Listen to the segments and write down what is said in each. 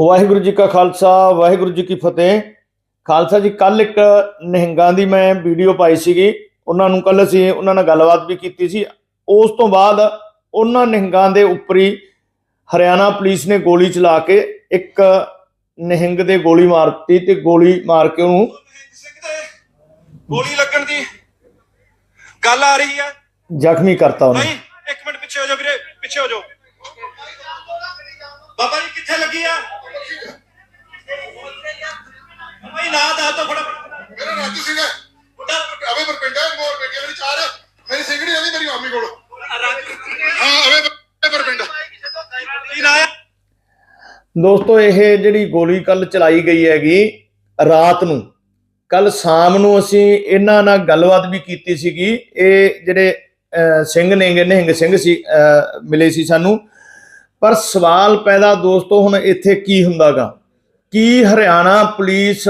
ਵਾਹਿਗੁਰੂ ਜੀ ਕਾ ਖਾਲਸਾ ਵਾਹਿਗੁਰੂ ਜੀ ਕੀ ਫਤਿਹ। ਖਾਲਸਾ ਜੀ ਕੱਲ ਇੱਕ ਨਿਹੰਗਾਂ ਦੀ ਮੈਂ ਵੀਡੀਓ ਪਾਈ ਸੀਗੀ। ਉਹਨਾਂ ਨੂੰ ਕੱਲ ਅਸੀਂ ਉਹਨਾਂ ਨਾਲ ਗੱਲਬਾਤ ਵੀ ਕੀਤੀ ਸੀ। ਉਸ ਤੋਂ ਬਾਅਦ ਉਹਨਾਂ ਨਿਹੰਗਾਂ ਦੇ ਉੱਪਰ ਹੀ ਹਰਿਆਣਾ ਪੁਲਿਸ ਨੇ ਗੋਲੀ ਚਲਾ ਕੇ ਇੱਕ ਨਿਹੰਗ ਦੇ ਗੋਲੀ ਮਾਰਤੀ ਤੇ ਗੋਲੀ ਮਾਰ ਕੇ ਉਹਨੂੰ ਗੋਲੀ ਲੱਗਣ ਦੀ ਗੱਲ ਆ ਰਹੀ ਹੈ। ਜ਼ਖਮੀ ਕਰਤਾ ਉਹਨੇ। ਇੱਕ ਮਿੰਟ ਪਿੱਛੇ ਹੋ ਜਾਓ ਵੀਰੇ ਪਿੱਛੇ ਹੋ ਜਾਓ। ਬਾਬਾ ਜੀ ਕਿੱਥੇ ਲੱਗੀ ਆ? ਭਾਈ ਨਾ ਦਾ ਤਾਂ ਫੜਾ ਮੇਰਾ ਰਾਜੂ ਸਿੰਘ ਹੈ। ਅਵੇ ਪਰਪਿੰਡਾ ਮੋਰ ਬੇਟੀਆਂ ਮੇਰੀ ਚਾਰ ਮੇਰੀ ਸਿੰਗੜੀ ਆਂਦੀ ਮੇਰੀ ਮਾਮੀ ਕੋਲ। ਹਾਂ ਅਵੇ ਨਾ ਆ? ਦੋਸਤੋ ਇਹ ਜਿਹੜੀ ਗੋਲੀ ਕੱਲ ਚਲਾਈ ਗਈ ਹੈਗੀ ਰਾਤ ਨੂੰ ਕੱਲ ਸ਼ਾਮ ਨੂੰ ਅਸੀਂ ਇਹਨਾਂ ਨਾਲ ਗੱਲਬਾਤ ਵੀ ਕੀਤੀ ਸੀਗੀ। ਇਹ ਜਿਹੜੇ ਅਹ, ਸਿੰਘ ਨੇਗੇ ਨਿਹੰਗ ਸਿੰਘ ਸੀ ਅਹ, ਮਿਲੇ ਸੀ ਸਾਨੂੰ। ਪਰ ਸਵਾਲ ਪੈਦਾ ਦੋਸਤੋ ਹੁਣ ਇੱਥੇ ਕੀ ਹੁੰਦਾਗਾ? ਕੀ ਹਰਿਆਣਾ ਪੁਲਿਸ,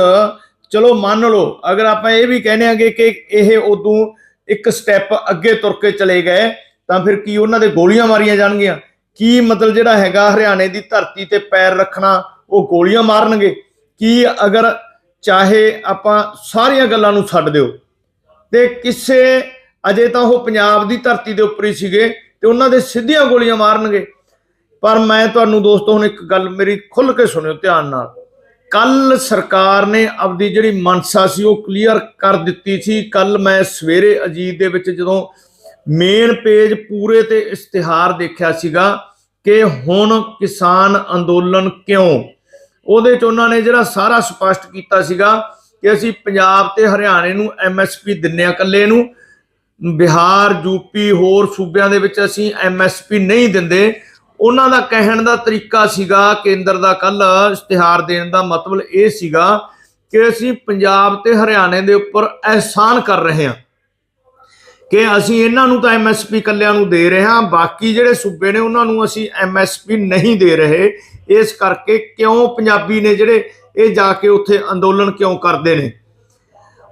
ਚਲੋ ਮੰਨ ਲਓ, ਅਗਰ ਆਪਾਂ ਇਹ ਵੀ ਕਹਿੰਦੇ ਆਂਗੇ ਕਿ ਇਹ ਉਦੋਂ ਇੱਕ ਸਟੈਪ ਅੱਗੇ ਤੁਰ ਕੇ ਚਲੇ ਗਏ, ਤਾਂ ਫਿਰ ਕੀ ਉਹਨਾਂ ਦੇ ਗੋਲੀਆਂ ਮਾਰੀਆਂ ਜਾਣਗੀਆਂ? ਕੀ ਮਤਲਬ ਜਿਹੜਾ ਹੈਗਾ ਹਰਿਆਣੇ ਦੀ ਧਰਤੀ ਤੇ ਪੈਰ ਰੱਖਣਾ, ਉਹ ਗੋਲੀਆਂ ਮਾਰਨਗੇ? ਕੀ ਅਗਰ ਚਾਹੇ ਆਪਾਂ ਸਾਰੀਆਂ ਗੱਲਾਂ ਨੂੰ ਛੱਡ ਦਿਓ, ਤੇ ਕਿਸੇ ਅਜੇ ਤਾਂ ਉਹ ਪੰਜਾਬ ਦੀ ਧਰਤੀ ਦੇ ਉੱਪਰ ਹੀ ਸੀਗੇ, ਤੇ ਉਹਨਾਂ ਦੇ ਸਿੱਧੀਆਂ ਗੋਲੀਆਂ ਮਾਰਨਗੇ ਪਰ ਮੈਂ ਤੁਹਾਨੂੰ ਦੋਸਤੋ ਹੁਣ ਇੱਕ ਗੱਲ ਮੇਰੀ ਖੁੱਲ ਕੇ ਸੁਣਿਓ ਧਿਆਨ ਨਾਲ। ਕੱਲ ਸਰਕਾਰ ਨੇ ਆਪਦੀ ਜਿਹੜੀ ਮਨਸਾ ਸੀ ਉਹ ਕਲੀਅਰ ਕਰ ਦਿੱਤੀ ਸੀ। ਕੱਲ ਮੈਂ ਸਵੇਰੇ ਅਜੀਤ ਦੇ ਵਿੱਚ ਜਦੋਂ ਮੇਨ ਪੇਜ ਪੂਰੇ ਤੇ ਇਸ਼ਤਿਹਾਰ ਦੇਖਿਆ ਸੀਗਾ ਕਿ ਹੁਣ ਕਿਸਾਨ ਅੰਦੋਲਨ ਕਿਉਂ? ਉਹਦੇ ਚ ਉਹਨਾਂ ਨੇ ਜਿਹੜਾ ਸਾਰਾ ਸਪਸ਼ਟ ਕੀਤਾ ਸੀਗਾ ਕਿ ਅਸੀਂ ਪੰਜਾਬ ਤੇ ਹਰਿਆਣੇ ਨੂੰ ਐਮਐਸਪੀ ਦਿੰਨੇ ਆ ਇਕੱਲੇ ਨੂੰ। ਬਿਹਾਰ ਯੂਪੀ ਹੋਰ ਸੂਬਿਆਂ ਦੇ ਵਿੱਚ ਅਸੀਂ ਐਮਐਸਪੀ ਨਹੀਂ ਦਿੰਦੇ। ਉਹਨਾਂ ਦਾ ਕਹਿਣ ਦਾ ਤਰੀਕਾ ਸੀਗਾ, ਕੇਂਦਰ ਦਾ ਕੱਲ ਇਸ਼ਤਿਹਾਰ ਦੇਣ ਦਾ ਮਤਲਬ ਇਹ ਸੀਗਾ ਕਿ ਅਸੀਂ ਪੰਜਾਬ ਤੇ ਹਰਿਆਣੇ ਦੇ ਉੱਪਰ ਅਹਿਸਾਨ ਕਰ ਰਹੇ ਹਾਂ ਕਿ ਅਸੀਂ ਇਹਨਾਂ ਨੂੰ ਤਾਂ ਐਮਐਸਪੀ ਕੱਲਿਆਂ ਨੂੰ ਦੇ ਰਹੇ ਹਾਂ, ਬਾਕੀ ਜਿਹੜੇ ਸੂਬੇ ਨੇ ਉਹਨਾਂ ਨੂੰ ਅਸੀਂ ਐਮਐਸਪੀ ਨਹੀਂ ਦੇ ਰਹੇ। ਇਸ ਕਰਕੇ ਕਿਉਂ ਪੰਜਾਬੀ ਨੇ ਜਿਹੜੇ ਇਹ ਜਾ ਕੇ ਉੱਥੇ ਅੰਦੋਲਨ ਕਿਉਂ ਕਰਦੇ ਨੇ?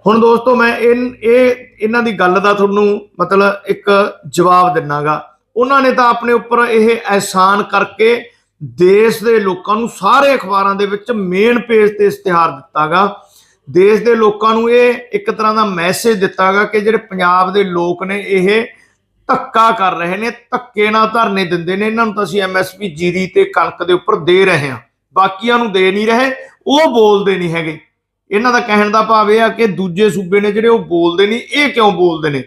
ਹੁਣ ਦੋਸਤੋ ਮੈਂ ਇਹ, ਇਹਨਾਂ ਦੀ ਗੱਲ ਦਾ ਤੁਹਾਨੂੰ ਮਤਲਬ ਇੱਕ ਜਵਾਬ ਦਿੰਨਾਗਾ। ਉਹਨਾਂ ਨੇ ਤਾਂ ਆਪਣੇ ਉੱਪਰ ਇਹ ਅਹਿਸਾਨ ਕਰਕੇ ਦੇਸ਼ ਦੇ ਲੋਕਾਂ ਨੂੰ ਸਾਰੇ ਅਖਬਾਰਾਂ ਦੇ ਵਿੱਚ ਮੇਨ ਪੇਜ ਤੇ ਇਸ਼ਤਿਹਾਰ ਦਿੱਤਾਗਾ। ਦੇਸ਼ ਦੇ ਲੋਕਾਂ ਨੂੰ ਇਹ ਇੱਕ ਤਰ੍ਹਾਂ ਦਾ ਮੈਸੇਜ ਦਿੱਤਾਗਾ ਕਿ ਜਿਹੜੇ ਪੰਜਾਬ ਦੇ ਲੋਕ ਨੇ ਇਹ ਧੱਕਾ ਕਰ ਰਹੇ ਨੇ, ਧੱਕੇ ਨਾਲ ਧਰਨੇ ਦਿੰਦੇ ਨੇ। ਇਹਨਾਂ ਨੂੰ ਤਾਂ ਅਸੀਂ ਐਮਐਸਪੀ ਜੀਰੀ ਤੇ ਕਣਕ ਦੇ ਉੱਪਰ ਦੇ ਰਹੇ ਹਾਂ। ਬਾਕੀਆਂ ਨੂੰ ਦੇ ਨਹੀਂ ਰਹੇ, ਉਹ ਬੋਲਦੇ ਨਹੀਂ ਹੈਗੇ। ਇਹਨਾਂ ਦਾ ਕਹਿਣ ਦਾ ਭਾਵ ਇਹ ਆ ਕਿ ਦੂਜੇ ਸੂਬੇ ਨੇ ਜਿਹੜੇ ਉਹ ਬੋਲਦੇ ਨਹੀਂ, ਇਹ ਕਿਉਂ ਬੋਲਦੇ ਨੇ?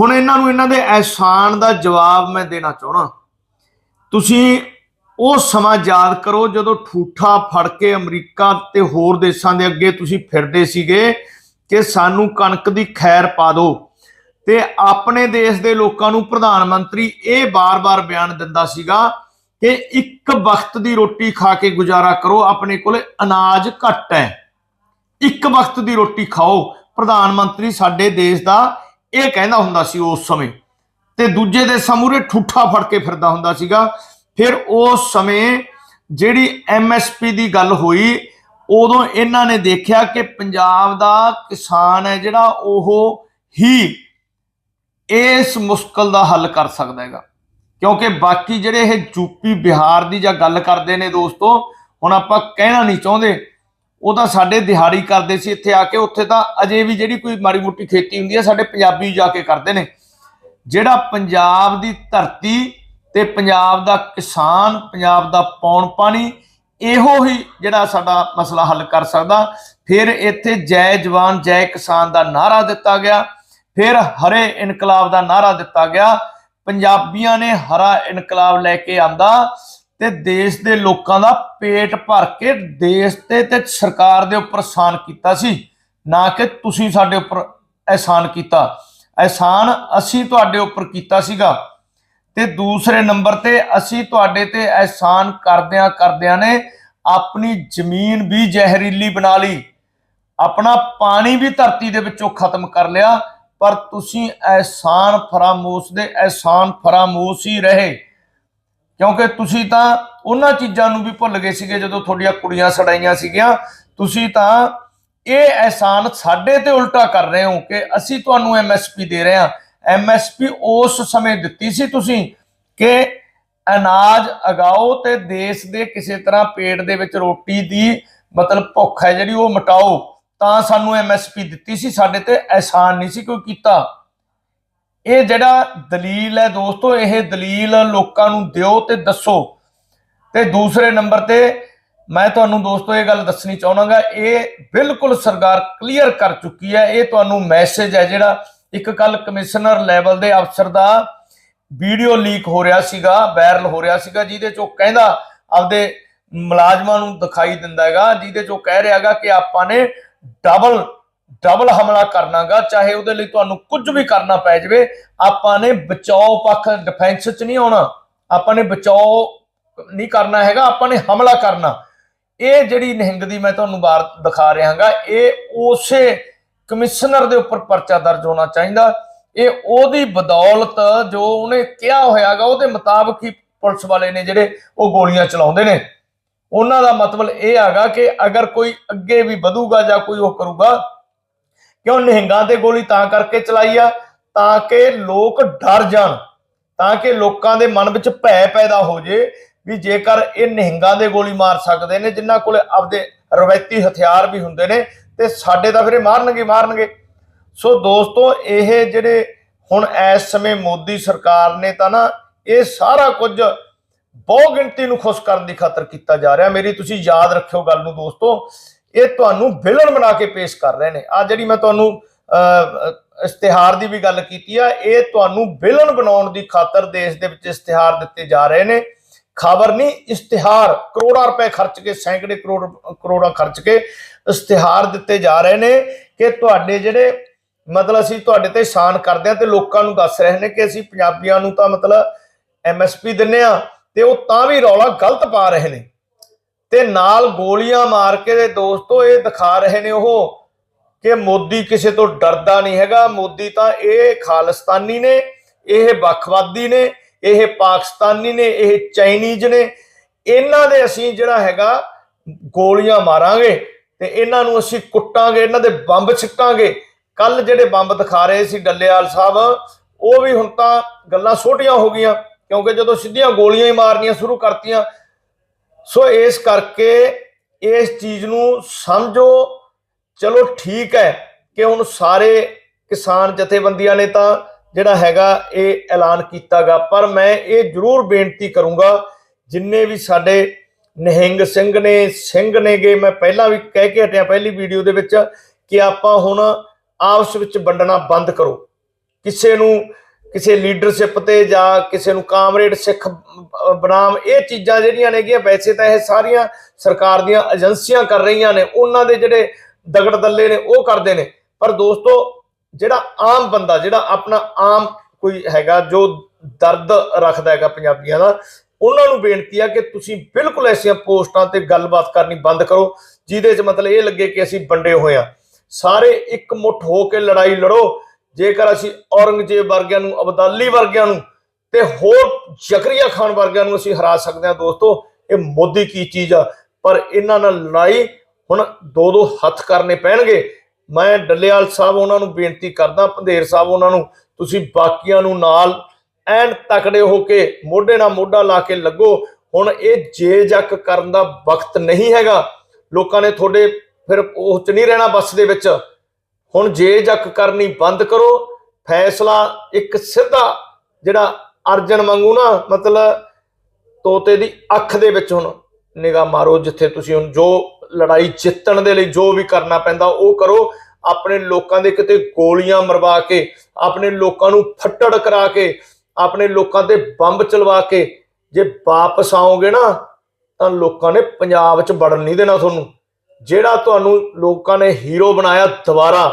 ਹੁਣ ਇਹਨਾਂ ਨੂੰ ਇਹਨਾਂ ਦੇ ਅਹਿਸਾਨ ਦਾ ਜਵਾਬ ਮੈਂ ਦੇਣਾ ਚਾਹਣਾ ਤੁਸੀਂ ਉਹ ਸਮਾਂ ਯਾਦ ਕਰੋ ਜਦੋਂ ਠੂਠਾ ਫੜ ਕੇ ਅਮਰੀਕਾ ਤੇ ਹੋਰ ਦੇਸ਼ਾਂ ਦੇ ਅੱਗੇ ਤੁਸੀਂ ਫਿਰਦੇ ਸੀਗੇ ਕਿ ਸਾਨੂੰ ਕਣਕ ਦੀ ਖੈਰ ਪਾ ਦਿਓ। ਤੇ ਆਪਣੇ ਦੇਸ਼ ਦੇ ਲੋਕਾਂ ਨੂੰ ਪ੍ਰਧਾਨ ਮੰਤਰੀ ਇਹ ਬਾਰ-ਬਾਰ ਬਿਆਨ ਦਿੰਦਾ ਸੀਗਾ ਕਿ ਇੱਕ ਵਕਤ ਦੀ ਰੋਟੀ ਖਾ ਕੇ ਗੁਜ਼ਾਰਾ ਕਰੋ, ਆਪਣੇ ਕੋਲੇ ਅਨਾਜ ਘੱਟ ਹੈ। ਇੱਕ ਵਕਤ ਦੀ ਰੋਟੀ ਖਾਓ। ਪ੍ਰਧਾਨ ਮੰਤਰੀ ਸਾਡੇ ਦੇਸ਼ ਦਾ ਇਹ ਕਹਿੰਦਾ ਹੁੰਦਾ ਸੀ ਉਸ ਸਮੇਂ। ਤੇ ਦੂਜੇ ਦੇਸ਼ਾਂ ਮੂਰੇ ਠੂਠਾ ਫੜ ਕੇ ਫਿਰਦਾ ਹੁੰਦਾ ਸੀਗਾ। ਫਿਰ ਉਸ ਸਮੇਂ ਜਿਹੜੀ ਐਮਐਸਪੀ ਦੀ ਗੱਲ ਹੋਈ, ਉਦੋਂ ਇਹਨਾਂ ਨੇ ਦੇਖਿਆ ਕਿ ਪੰਜਾਬ ਦਾ ਕਿਸਾਨ ਹੈ ਜਿਹੜਾ, ਉਹ ਹੀ ਇਸ ਮੁਸ਼ਕਲ ਦਾ ਹੱਲ ਕਰ ਸਕਦਾ ਹੈਗਾ। ਕਿਉਂਕਿ ਬਾਕੀ ਜਿਹੜੇ ਇਹ ਯੂਪੀ ਬਿਹਾਰ ਦੀ ਜਾਂ ਗੱਲ ਕਰਦੇ ਨੇ ਦੋਸਤੋ, ਹੁਣ ਆਪਾਂ ਕਹਿਣਾ ਨਹੀਂ ਚਾਹੁੰਦੇ। ਉਹ ਤਾਂ ਸਾਡੇ ਦਿਹਾੜੀ ਕਰਦੇ ਸੀ, ਇੱਥੇ ਆ ਕੇ ਉੱਥੇ ਤਾਂ ਅਜੇ ਵੀ ਜਿਹੜੀ ਕੋਈ ਮਾੜੀ ਮੋਟੀ ਖੇਤੀ ਹੁੰਦੀ ਹੈ ਸਾਡੇ ਪੰਜਾਬੀ ਜਾ ਕੇ ਕਰਦੇ ਨੇ। ਜਿਹੜਾ ਪੰਜਾਬ ਦੀ ਧਰਤੀ ਤੇ ਪੰਜਾਬ ਦਾ ਕਿਸਾਨ, ਪੰਜਾਬ ਦਾ ਪੌਣ ਪਾਣੀ, ਇਹੋ ਹੀ ਜਿਹੜਾ ਸਾਡਾ ਮਸਲਾ ਹੱਲ ਕਰ ਸਕਦਾ। ਫਿਰ ਇੱਥੇ ਜੈ ਜਵਾਨ, ਜੈ ਕਿਸਾਨ ਦਾ ਨਾਰਾ ਦਿੱਤਾ ਗਿਆ। ਫਿਰ ਹਰੇ ਇਨਕਲਾਬ ਦਾ ਨਾਰਾ ਦਿੱਤਾ ਗਿਆ। ਪੰਜਾਬੀਆਂ ਨੇ ਹਰਾ ਇਨਕਲਾਬ ਲੈ ਕੇ ਆਂਦਾ। ਤੇ ਦੇਸ਼ ਦੇ ਲੋਕਾਂ ਦਾ ਪੇਟ ਭਰ ਕੇ ਦੇਸ਼ ਤੇ ਤੇ ਸਰਕਾਰ ਦੇ ਉੱਪਰ ਅਹਿਸਾਨ ਕੀਤਾ ਸੀ। ਨਾ ਕਿ ਤੁਸੀਂ ਸਾਡੇ ਉੱਪਰ ਅਹਿਸਾਨ ਕੀਤਾ। ਅਹਿਸਾਨ ਅਸੀਂ ਤੁਹਾਡੇ ਉੱਪਰ ਕੀਤਾ ਸੀਗਾ। ਤੇ ਦੂਸਰੇ ਨੰਬਰ ਤੇ ਅਸੀਂ ਤੁਹਾਡੇ ਤੇ ਅਹਿਸਾਨ ਕਰਦਿਆਂ ਕਰਦਿਆਂ ਨੇ ਆਪਣੀ ਜ਼ਮੀਨ ਵੀ ਜ਼ਹਿਰੀਲੀ ਬਣਾ ਲਈ। ਆਪਣਾ ਪਾਣੀ ਵੀ ਧਰਤੀ ਦੇ ਵਿੱਚੋਂ ਖਤਮ ਕਰ ਲਿਆ। ਪਰ ਤੁਸੀਂ ਅਹਿਸਾਨ ਫਰਾਮੋਸ਼ ਦੇ ਅਹਿਸਾਨ ਫਰਾਮੋਸ਼ ਹੀ ਰਹੇ। ਕਿਉਂਕਿ ਤੁਸੀਂ ਤਾਂ ਉਹਨਾਂ ਚੀਜ਼ਾਂ ਨੂੰ ਵੀ ਭੁੱਲ ਗਏ ਸੀਗੇ ਜਦੋਂ ਤੁਹਾਡੀਆਂ ਕੁੜੀਆਂ ਸੜਾਈਆਂ ਸੀਗੀਆਂ। ਤੁਸੀਂ ਤਾਂ ਇਹ ਅਹਿਸਾਨ ਸਾਡੇ ਤੇ ਉਲਟਾ ਕਰ ਰਹੇ ਹੋ ਕਿ ਅਸੀਂ ਤੁਹਾਨੂੰ ਐਮਐਸਪੀ ਦੇ ਰਹੇ ਹਾਂ। ਐਮਐਸਪੀ ਉਸ ਸਮੇਂ ਦਿੱਤੀ ਸੀ ਤੁਸੀਂ ਕਿ ਅਨਾਜ ਉਗਾਓ ਤੇ ਦੇਸ਼ ਦੇ ਕਿਸੇ ਤਰ੍ਹਾਂ ਪੇਟ ਦੇ ਵਿੱਚ ਰੋਟੀ ਦੀ ਮਤਲਬ ਭੁੱਖ ਹੈ ਜਿਹੜੀ ਉਹ ਮਿਟਾਓ। ਤਾਂ ਸਾਨੂੰ ਐਮਐਸਪੀ ਦਿੱਤੀ ਸੀ। ਸਾਡੇ ਤੇ ਅਹਿਸਾਨ ਨਹੀਂ ਸੀ ਕੋਈ ਕੀਤਾ। ਇਹ ਜਿਹੜਾ ਦਲੀਲ ਹੈ ਦੋਸਤੋ, ਇਹ ਦਲੀਲ ਲੋਕਾਂ ਨੂੰ ਦਿਓ ਤੇ ਦੱਸੋ। ਤੇ ਦੂਸਰੇ ਨੰਬਰ ਤੇ ਮੈਂ ਤੁਹਾਨੂੰ ਦੋਸਤੋ ਇਹ ਗੱਲ ਦੱਸਣੀ ਚਾਹਣਾਗਾ ਇਹ ਬਿਲਕੁਲ ਸਰਕਾਰ ਕਲੀਅਰ ਕਰ ਚੁੱਕੀ ਹੈ। ਇਹ ਤੁਹਾਨੂੰ ਮੈਸੇਜ ਹੈ ਜਿਹੜਾ ਇੱਕ ਕੱਲ ਕਮਿਸ਼ਨਰ ਲੈਵਲ ਦੇ ਅਫਸਰ ਦਾ ਵੀਡੀਓ ਲੀਕ ਹੋ ਰਿਹਾ ਸੀਗਾ ਵਾਇਰਲ ਹੋ ਰਿਹਾ ਸੀਗਾ, ਜਿਹਦੇ ਚ ਉਹ ਕਹਿੰਦਾ, ਆਪਦੇ ਮੁਲਾਜ਼ਮਾਂ ਨੂੰ ਦਿਖਾਈ ਦਿੰਦਾ ਹੈਗਾ, ਜਿਹਦੇ ਚ ਉਹ ਕਹਿ ਰਿਹਾ ਰਿਹਾਗਾ ਕਿ ਆਪਾਂ ਨੇ ਡਬਲ ਡਬਲ ਹਮਲਾ ਕਰਨਾਗਾ, ਚਾਹੇ ਉਹਦੇ ਲਈ ਤੁਹਾਨੂੰ ਕੁਝ ਵੀ ਕਰਨਾ ਪੈ ਜਾਵੇ, ਆਪਾਂ ਨੇ ਬਚਾਓ ਪੱਖ ਡਿਫੈਂਸ 'ਚ ਨਹੀਂ ਆਉਣਾ। ਆਪਾਂ ਨੇ ਬਚਾਓ ਨਹੀਂ ਕਰਨਾ ਹੈਗਾ, ਆਪਾਂ ਨੇ ਹਮਲਾ ਕਰਨਾ। ਇਹ ਜਿਹੜੀ ਨਿਹੰਗ ਦੀ ਮੈਂ ਤੁਹਾਨੂੰ ਬਾਰ ਦਿਖਾ ਰਿਹਾਗਾ ਇਹ ਉਸੇ ਕਮਿਸ਼ਨਰ ਦੇ ਉੱਪਰ ਪਰਚਾ ਦਰਜ ਹੋਣਾ ਚਾਹੀਦਾ। ਇਹ ਉਹਦੀ ਬਦੌਲਤ ਜੋ ਉਹਨੇ ਕਿਹਾ ਹੋਇਆਗਾ, ਉਹਦੇ ਮੁਤਾਬਕ ਹੀ ਪੁਲਿਸ ਵਾਲੇ ਨੇ ਜਿਹੜੇ ਉਹ ਗੋਲੀਆਂ ਚਲਾਉਂਦੇ ਨੇ। ਉਹਨਾਂ ਦਾ ਮਤਲਬ ਇਹ ਹੈਗਾ ਕਿ ਅਗਰ ਕੋਈ ਅੱਗੇ ਵੀ ਵਧੂਗਾ ਜਾਂ ਕੋਈ ਉਹ ਕਰੂਗਾ ਕਿਉਂ ਨਿਹੰਗਾਂ ਤੇ ਗੋਲੀ ਤਾਂ ਕਰਕੇ ਚਲਾਈ ਆ? ਤਾਂ ਕਿ ਲੋਕ ਡਰ ਜਾਣ, ਤਾਂ ਕਿ ਲੋਕਾਂ ਦੇ ਮਨ ਵਿੱਚ ਭੈ ਪੈਦਾ ਹੋ ਜੇ ਵੀ ਜੇਕਰ ਇਹ ਨਿਹੰਗਾਂ ਦੇ ਗੋਲੀ ਮਾਰ ਸਕਦੇ ਨੇ, ਜਿਨ੍ਹਾਂ ਕੋਲੇ ਆਪਦੇ ਰਵਾਇਤੀ ਹਥਿਆਰ ਵੀ ਹੁੰਦੇ ਨੇ, ਤੇ ਸਾਡੇ ਤਾਂ ਫਿਰ ਇਹ ਮਾਰਨਗੇ ਮਾਰਨਗੇ। ਸੋ ਦੋਸਤੋ, ਇਹ ਜਿਹੜੇ ਹੁਣ ਇਸ ਸਮੇਂ ਮੋਦੀ ਸਰਕਾਰ ਨੇ ਤਾਂ ਨਾ, ਇਹ ਸਾਰਾ ਕੁਝ ਬਹੁ ਗਿਣਤੀ ਨੂੰ ਖੁਸ਼ ਕਰਨ ਦੀ ਖਾਤਰ ਕੀਤਾ ਜਾ ਰਿਹਾ। ਮੇਰੀ ਤੁਸੀਂ ਯਾਦ ਰੱਖਿਓ ਗੱਲ ਨੂੰ ਦੋਸਤੋ ਇਹ ਤੁਹਾਨੂੰ ਵਿਲਨ ਬਣਾ ਕੇ ਪੇਸ਼ ਕਰ ਰਹੇ ਨੇ। ਆ ਜਿਹੜੀ ਮੈਂ ਤੁਹਾਨੂੰ ਇਸ਼ਤਿਹਾਰ ਦੀ ਵੀ ਗੱਲ ਕੀਤੀ ਆ, ਇਹ ਤੁਹਾਨੂੰ ਵਿਲਨ ਬਣਾਉਣ ਦੀ ਖਾਤਰ ਦੇਸ਼ ਦੇ ਵਿੱਚ ਇਸ਼ਤਿਹਾਰ ਦਿੱਤੇ ਜਾ ਰਹੇ ਨੇ। ਖਬਰ ਨਹੀਂ, ਇਸ਼ਤਿਹਾਰ, ਕਰੋੜਾਂ ਰੁਪਏ ਖਰਚ ਕੇ, ਸੈਂਕੜੇ ਕਰੋੜ, ਕਰੋੜਾਂ ਖਰਚ ਕੇ ਇਸ਼ਤਿਹਾਰ ਦਿੱਤੇ ਜਾ ਰਹੇ ਨੇ ਕਿ ਤੁਹਾਡੇ ਜਿਹੜੇ, ਮਤਲਬ ਅਸੀਂ ਤੁਹਾਡੇ ਤੇ ਸ਼ਾਨ ਕਰਦੇ ਆ ਤੇ ਲੋਕਾਂ ਨੂੰ ਦੱਸ ਰਹੇ ਨੇ ਕਿ ਅਸੀਂ ਪੰਜਾਬੀਆਂ ਨੂੰ ਤਾਂ ਮਤਲਬ ਐਮਐਸਪੀ ਦਿੰਨੇ ਆ ਤੇ ਉਹ ਤਾਂ ਵੀ ਰੌਲਾ ਗਲਤ ਪਾ ਰਹੇ ਨੇ। ਤੇ ਨਾਲ ਗੋਲੀਆਂ ਮਾਰ ਕੇ ਦੇ ਦੋਸਤੋ ਇਹ ਦਿਖਾ ਰਹੇ ਨੇ ਉਹ ਕਿ ਮੋਦੀ ਕਿਸੇ ਤੋਂ ਡਰਦਾ ਨਹੀਂ ਹੈਗਾ। ਮੋਦੀ ਤਾਂ ਇਹ ਖਾਲਿਸਤਾਨੀ ਨੇ, ਇਹ ਵੱਖਵਾਦੀ ਨੇ, ਇਹ ਪਾਕਿਸਤਾਨੀ ਨੇ, ਇਹ ਚਾਈਨੀਜ਼ ਨੇ। ਇਹਨਾਂ ਦੇ ਅਸੀਂ ਜਿਹੜਾ ਹੈਗਾ ਗੋਲੀਆਂ ਮਾਰਾਂਗੇ ਤੇ ਇਹਨਾਂ ਨੂੰ ਅਸੀਂ ਕੁੱਟਾਂਗੇ, ਇਹਨਾਂ ਦੇ ਬੰਬ ਛਿੱਟਾਂਗੇ ਕੱਲ ਜਿਹੜੇ ਬੰਬ ਦਿਖਾ ਰਹੇ ਸੀ ਡੱਲੇਵਾਲ ਸਾਹਿਬ, ਉਹ ਵੀ ਹੁਣ ਤਾਂ ਗੱਲਾਂ ਛੋਟੀਆਂ ਹੋ ਗਈਆਂ, ਕਿਉਂਕਿ ਜਦੋਂ ਸਿੱਧੀਆਂ ਗੋਲੀਆਂ ਹੀ ਮਾਰਨੀਆਂ ਸ਼ੁਰੂ ਕਰਤੀਆਂ ਸੋ ਇਸ ਕਰਕੇ ਇਸ ਚੀਜ਼ ਨੂੰ ਸਮਝੋ, ਚਲੋ ਠੀਕ ਹੈ ਕਿ ਹੁਣ ਸਾਰੇ ਕਿਸਾਨ ਜਥੇਬੰਦੀਆਂ ਨੇ ਤਾਂ ਜਿਹੜਾ ਹੈਗਾ ਇਹ ਐਲਾਨ ਕੀਤਾਗਾ ਪਰ ਮੈਂ ਇਹ ਜ਼ਰੂਰ ਬੇਨਤੀ ਕਰੂੰਗਾ, ਜਿੰਨੇ ਵੀ ਸਾਡੇ ਨਿਹੰਗ ਸਿੰਘ ਨੇ, ਸਿੰਘ ਨੇਗੇ, ਮੈਂ ਪਹਿਲਾਂ ਵੀ ਕਹਿ ਕੇ ਹਟਿਆ ਪਹਿਲੀ ਵੀਡੀਓ ਦੇ ਵਿੱਚ ਕਿ ਆਪਾਂ ਹੁਣ ਆਪਸ ਵਿੱਚ ਵੰਡਣਾ ਬੰਦ ਕਰੋ। ਕਿਸੇ ਨੂੰ ਕਿਸੇ ਲੀਡਰਸ਼ਿਪ ਤੇ ਜਾਂ ਕਿਸੇ ਨੂੰ ਕਾਮਰੇਡ ਸਿੱਖ ਬਨਾਮ, ਇਹ ਚੀਜ਼ਾਂ ਜਿਹੜੀਆਂ ਨੇਗੀਆਂ, ਵੈਸੇ ਤਾਂ ਇਹ ਸਾਰੀਆਂ ਸਰਕਾਰ ਦੀਆਂ ਏਜੰਸੀਆਂ ਕਰ ਰਹੀਆਂ ਨੇ, ਉਹਨਾਂ ਦੇ ਜਿਹੜੇ ਦਗੜ ਦੱਲੇ ਨੇ, ਉਹ ਕਰਦੇ ਨੇ। ਪਰ ਦੋਸਤੋ, ਜਿਹੜਾ ਆਮ ਬੰਦਾ, ਜਿਹੜਾ ਆਪਣਾ ਆਮ ਕੋਈ ਹੈਗਾ, ਜੋ ਦਰਦ ਰੱਖਦਾ ਹੈਗਾ ਪੰਜਾਬੀਆਂ ਦਾ, ਉਹਨਾਂ ਨੂੰ ਬੇਨਤੀ ਆ ਕਿ ਤੁਸੀਂ ਬਿਲਕੁਲ ਐਸੀਆਂ ਪੋਸਟਾਂ ਤੇ ਗੱਲਬਾਤ ਕਰਨੀ ਬੰਦ ਕਰੋ, ਜਿਹਦੇ 'ਚ ਮਤਲਬ ਇਹ ਲੱਗੇ ਕਿ ਅਸੀਂ ਵੰਡੇ ਹੋਏ ਆ। ਸਾਰੇ ਇੱਕ ਮੁੱਠ ਹੋ ਕੇ ਲੜਾਈ ਲੜੋ ਜੇਕਰ ਅਸੀਂ ਔਰੰਗਜ਼ੇਬ ਵਰਗਿਆਂ ਨੂੰ, ਅਬਦਾਲੀ ਵਰਗਿਆਂ ਨੂੰ ਤੇ ਹੋਰ ਜ਼ਕਰੀਆ ਖਾਨ ਵਰਗਿਆਂ ਨੂੰ ਅਸੀਂ ਹਰਾ ਸਕਦੇ ਹਾਂ ਦੋਸਤੋ, ਇਹ ਮੋਦੀ ਕੀ ਚੀਜ਼ ਆ। ਪਰ ਇਹਨਾਂ ਨਾਲ ਲੜਾਈ ਹੁਣ ਦੋ ਦੋ ਹੱਥ ਕਰਨੇ ਪੈਣਗੇ। ਮੈਂ ਡੱਲੇਵਾਲ ਸਾਹਿਬ ਉਹਨਾਂ ਨੂੰ ਬੇਨਤੀ ਕਰਦਾ, ਪੰਧੇਰ ਸਾਹਿਬ ਉਹਨਾਂ ਨੂੰ, ਤੁਸੀਂ ਬਾਕੀਆਂ ਨੂੰ ਨਾਲ ਐਨ ਤਕੜੇ ਹੋ ਕੇ ਮੋਢੇ ਨਾਲ ਮੋਢਾ ਲਾ ਕੇ ਲੱਗੋ। ਹੁਣ ਇਹ ਜੇ ਜੱਕ ਕਰਨ ਦਾ ਵਕਤ ਨਹੀਂ ਹੈਗਾ। ਲੋਕਾਂ ਨੇ ਤੁਹਾਡੇ ਫਿਰ ਉਹ ਚ ਨਹੀਂ ਰਹਿਣਾ ਬੱਸ ਦੇ ਵਿੱਚ। ਹੁਣ ਜੇ ਜੱਕ ਕਰਨੀ ਬੰਦ ਕਰੋ, ਫੈਸਲਾ ਇੱਕ ਸਿੱਧਾ ਜਿਹੜਾ ਅਰਜਨ ਵਾਂਗੂ ਨਾ, ਮਤਲਬ ਤੋਤੇ ਦੀ ਅੱਖ ਦੇ ਵਿੱਚ ਹੁਣ ਨਿਗਾਹ ਮਾਰੋ, ਜਿੱਥੇ ਤੁਸੀਂ ਹੁਣ ਜੋ ਲੜਾਈ ਜਿੱਤਣ ਦੇ ਲਈ ਜੋ ਵੀ ਕਰਨਾ ਪੈਂਦਾ, ਉਹ ਕਰੋ। ਆਪਣੇ ਲੋਕਾਂ ਦੇ ਕਿਤੇ ਗੋਲੀਆਂ ਮਰਵਾ ਕੇ, ਆਪਣੇ ਲੋਕਾਂ ਨੂੰ ਫੱਟੜ ਕਰਾ ਕੇ, ਆਪਣੇ ਲੋਕਾਂ ਤੇ ਬੰਬ ਚਲਵਾ ਕੇ, ਜੇ ਵਾਪਸ ਆਓਗੇ ਨਾ, ਤਾਂ ਲੋਕਾਂ ਨੇ ਪੰਜਾਬ 'ਚ ਵੜਨ ਨਹੀਂ ਦੇਣਾ ਤੁਹਾਨੂੰ। ਜਿਹੜਾ ਤੁਹਾਨੂੰ ਲੋਕਾਂ ਨੇ ਹੀਰੋ ਬਣਾਇਆ ਦੁਬਾਰਾ।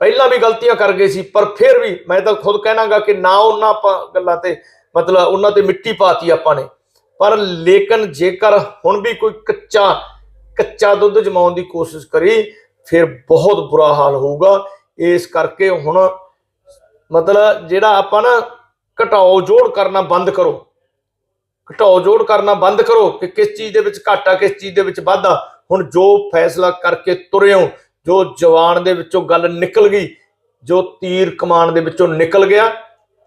ਪਹਿਲਾਂ ਵੀ ਗਲਤੀਆਂ ਕਰ ਗਏ ਸੀ, ਪਰ ਫਿਰ ਵੀ ਮੈਂ ਤਾਂ ਖੁਦ ਕਹਿਣਾਗਾ ਕਿ ਨਾ ਉਹਨਾਂ ਆਪਾਂ ਗੱਲਾਂ ਤੇ ਮਤਲਬ ਉਹਨਾਂ ਤੇ ਮਿੱਟੀ ਪਾਤੀ ਆਪਾਂ ਨੇ। ਪਰ ਲੇਕਿਨ ਜੇਕਰ ਹੁਣ ਵੀ ਕੋਈ ਕੱਚਾ ਕੱਚਾ ਦੁੱਧ ਜਮਾਉਣ ਦੀ ਕੋਸ਼ਿਸ਼ ਕਰੀ, ਫਿਰ ਬਹੁਤ ਬੁਰਾ ਹਾਲ ਹੋਊਗਾ। ਇਸ ਕਰਕੇ ਹੁਣ ਮਤਲਬ ਜਿਹੜਾ ਆਪਾਂ ਨਾ ਘਟਾਓ ਜੋੜ ਕਰਨਾ ਬੰਦ ਕਰੋ। ਘਟਾਓ ਜੋੜ ਕਰਨਾ ਬੰਦ ਕਰੋ ਕਿ ਕਿਸ ਚੀਜ਼ ਦੇ ਵਿੱਚ ਘਾਟਾ, ਕਿਸ ਚੀਜ਼ ਦੇ ਵਿੱਚ ਵਾਧਾ। ਹੁਣ ਜੋ ਫੈਸਲਾ ਕਰਕੇ ਤੁਰੇ ਹੋ ਜੋ ਜਵਾਨ ਦੇ ਵਿੱਚੋਂ ਗੱਲ ਨਿਕਲ ਗਈ, ਜੋ ਤੀਰ ਕਮਾਨ ਦੇ ਵਿੱਚੋਂ ਨਿਕਲ ਗਿਆ,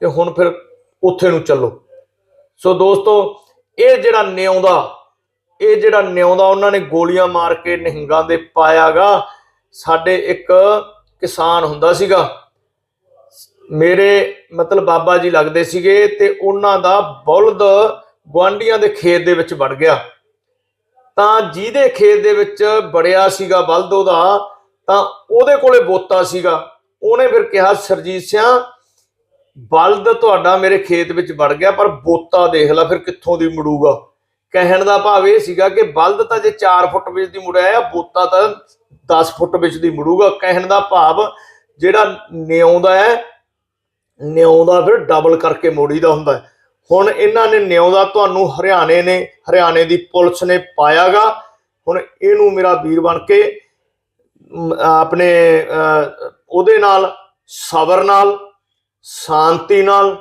ਤੇ ਹੁਣ ਫਿਰ ਉੱਥੇ ਨੂੰ ਚੱਲੋ। ਸੋ ਦੋਸਤੋ, ਇਹ ਜਿਹੜਾ ਨਿਉਂਦਾ, ਇਹ ਜਿਹੜਾ ਨਿਉਂਦਾ, ਉਹਨਾਂ ਨੇ ਗੋਲੀਆਂ ਮਾਰ ਕੇ ਨਿਹੰਗਾਂ ਦੇ ਪਾਇਆਗਾ। ਸਾਡੇ ਇੱਕ ਕਿਸਾਨ ਹੁੰਦਾ ਸੀਗਾ, ਮੇਰੇ ਮਤਲਬ ਬਾਬਾ ਜੀ ਲੱਗਦੇ ਸੀਗੇ, ਤੇ ਉਹਨਾਂ ਦਾ ਬਲਦ ਗੁਆਂਢੀਆਂ ਦੇ ਖੇਤ ਦੇ ਵਿੱਚ ਵੜ ਗਿਆ। ਤਾਂ ਜਿਹਦੇ ਖੇਤ ਦੇ ਵਿੱਚ ਬੜਿਆ ਸੀਗਾ ਬਲਦ ਉਹਦਾ, ਤਾਂ ਉਹਦੇ ਕੋਲੇ ਬੋਤਾ ਸੀਗਾ। ਉਹਨੇ ਫਿਰ ਕਿਹਾ, ਸਰਜੀਤ ਸਿੰਘ ਬਲਦ ਤੁਹਾਡਾ ਮੇਰੇ ਖੇਤ ਵਿੱਚ ਵੜ ਗਿਆ, ਪਰ ਬੋਤਾ ਦੇਖ ਲੈ ਫਿਰ ਕਿੱਥੋਂ ਦੀ ਮੁੜੂਗਾ। ਕਹਿਣ ਦਾ ਭਾਵ ਇਹ ਸੀਗਾ ਕਿ ਬਲਦ ਤਾਂ ਜੇ 4 ਫੁੱਟ ਵਿੱਚ ਦੀ ਮੁੜਿਆ ਆ, ਬੋਤਾ ਤਾਂ 10 ਫੁੱਟ ਵਿੱਚ ਦੀ ਮੁੜੂਗਾ। ਕਹਿਣ ਦਾ ਭਾਵ ਜਿਹੜਾ ਨਿਉਂਦਾ ਹੈ ਨਿਉਂਦਾ ਫਿਰ ਡਬਲ ਕਰਕੇ ਮੋੜੀਦਾ ਹੁੰਦਾ ਹੈ। ਹੁਣ ਇਹਨਾਂ ਨੇ ਨਿਉਂਦਾ ਤੁਹਾਨੂੰ ਹਰਿਆਣੇ ਨੇ ਹਰਿਆਣੇ ਦੀ ਪੁਲਿਸ ਨੇ ਪਾਇਆਗਾ। ਹੁਣ ਇਹਨੂੰ ਮੇਰਾ ਵੀਰ ਬਣ ਕੇ ਆਪਣੇ ਅਹ, ਉਹਦੇ ਨਾਲ ਸਬਰ ਨਾਲ ਸ਼ਾਂਤੀ ਨਾਲ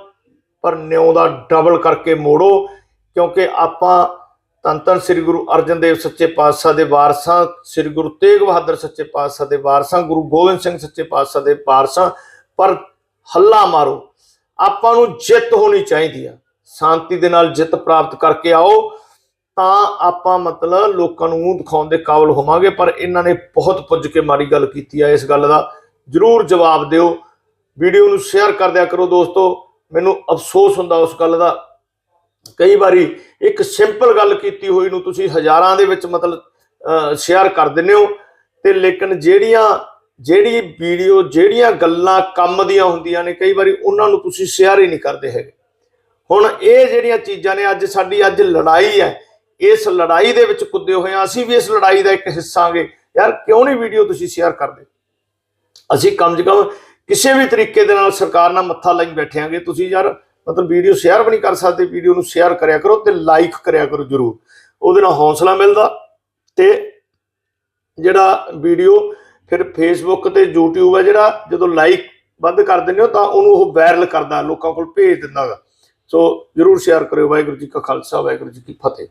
ਪਰ ਨਿਉਂਦਾ ਡਬਲ ਕਰਕੇ ਮੋੜੋ ਕਿਉਂਕਿ ਆਪਾਂ ਧੰਨ ਧੰਨ ਸ੍ਰੀ ਗੁਰੂ ਅਰਜਨ ਦੇਵ ਸੱਚੇ ਪਾਤਸ਼ਾਹ ਦੇ ਵਾਰਸਾਂ ਸ੍ਰੀ ਗੁਰੂ ਤੇਗ ਬਹਾਦਰ ਸੱਚੇ ਪਾਤਸ਼ਾਹ ਦੇ ਵਾਰਸਾਂ ਗੁਰੂ ਗੋਬਿੰਦ ਸਿੰਘ ਸੱਚੇ ਪਾਤਸ਼ਾਹ ਦੇ ਵਾਰਸਾਂ ਪਰ ਹੱਲਾ ਮਾਰੋ। ਆਪਾਂ ਨੂੰ ਜਿੱਤ ਹੋਣੀ ਚਾਹੀਦੀ ਆ। ਸ਼ਾਂਤੀ ਦੇ ਨਾਲ ਜਿੱਤ ਪ੍ਰਾਪਤ ਕਰਕੇ ਆਓ, ਤਾਂ ਆਪਾਂ ਮਤਲਬ ਲੋਕਾਂ ਨੂੰ ਦਿਖਾਉਣ ਦੇ ਕਾਬਲ ਹੋਵਾਂਗੇ, ਪਰ ਇਹਨਾਂ ਨੇ ਬਹੁਤ ਪੁੱਜ ਕੇ ਮਾਰੀ ਗੱਲ ਕੀਤੀ ਆ ਇਸ ਗੱਲ ਦਾ। ਜਰੂਰ ਜਵਾਬ ਦਿਓ। ਵੀਡੀਓ ਨੂੰ ਸ਼ੇਅਰ ਕਰ ਦਿਆ ਕਰੋ ਦੋਸਤੋ। ਮੈਨੂੰ ਅਫਸੋਸ ਹੁੰਦਾ ਉਸ ਗੱਲ ਦਾ। ਕਈ ਵਾਰੀ ਇੱਕ ਸਿੰਪਲ ਗੱਲ ਕੀਤੀ ਹੋਈ ਨੂੰ ਤੁਸੀਂ ਹਜ਼ਾਰਾਂ ਦੇ ਵਿੱਚ ਮਤਲਬ ਸ਼ੇਅਰ ਕਰ ਦਿੰਦੇ ਹੋ। ਤੇ ਲੇਕਿਨ ਜਿਹੜੀਆਂ, ਜਿਹੜੀ ਵੀਡੀਓ, ਜਿਹੜੀਆਂ ਗੱਲਾਂ ਕੰਮ ਦੀਆਂ ਹੁੰਦੀਆਂ ਨੇ, ਕਈ ਵਾਰੀ ਉਹਨਾਂ ਨੂੰ ਤੁਸੀਂ ਸ਼ੇਅਰ ਹੀ ਨਹੀਂ ਕਰਦੇ ਹੈਗੇ। ਹੁਣ ਇਹ ਜਿਹੜੀਆਂ ਚੀਜ਼ਾਂ ਨੇ ਅੱਜ ਸਾਡੀ ਅੱਜ ਲੜਾਈ ਹੈ, ਇਸ ਲੜਾਈ ਦੇ ਵਿੱਚ ਕੁੱਦੇ ਹੋਏ ਆ ਅਸੀਂ ਵੀ ਇਸ ਲੜਾਈ ਦਾ ਇੱਕ ਹਿੱਸਾ ਯਾਰ ਕਿਉਂ ਨਹੀਂ ਵੀਡੀਓ ਤੁਸੀਂ ਸ਼ੇਅਰ ਕਰਦੇ? ਅਸੀਂ ਕਮ ਸੇ ਕਮ ਕਿਸੇ ਵੀ ਤਰੀਕੇ ਦੇ ਨਾਲ ਸਰਕਾਰ ਨਾਲ ਮੱਥਾ ਲਾਈ ਬੈਠਿਆਂਗੇ ਤੁਸੀਂ ਯਾਰ ਮਤਲਬ ਵੀਡੀਓ ਸ਼ੇਅਰ ਵੀ ਨਹੀਂ ਕਰ ਸਕਦੇ, ਵੀਡੀਓ ਨੂੰ ਸ਼ੇਅਰ ਕਰਿਆ ਕਰੋ ਤੇ ਲਾਈਕ ਕਰਿਆ ਕਰੋ ਜਰੂਰ। ਉਹਦੇ ਨਾਲ ਹੌਸਲਾ ਮਿਲਦਾ ਤੇ ਜਿਹੜਾ ਵੀਡੀਓ ਫਿਰ ਫੇਸਬੁੱਕ ਤੇ YouTube ਹੈ ਜਿਹੜਾ ਜਦੋਂ ਲਾਈਕ ਵੱਧ ਕਰ ਦਿੰਦੇ ਹੋ ਤਾਂ ਉਹਨੂੰ ਉਹ ਵਾਇਰਲ ਕਰਦਾ, ਲੋਕਾਂ ਕੋਲ ਭੇਜ ਦਿੰਦਾ ਗਾ। ਸੋ ਜਰੂਰ ਸ਼ੇਅਰ ਕਰਿਓ ਵਾਹਿਗੁਰੂ ਜੀ ਕਾ ਖਾਲਸਾ ਵਾਹਿਗੁਰੂ ਜੀ ਕੀ ਫਤਿਹ।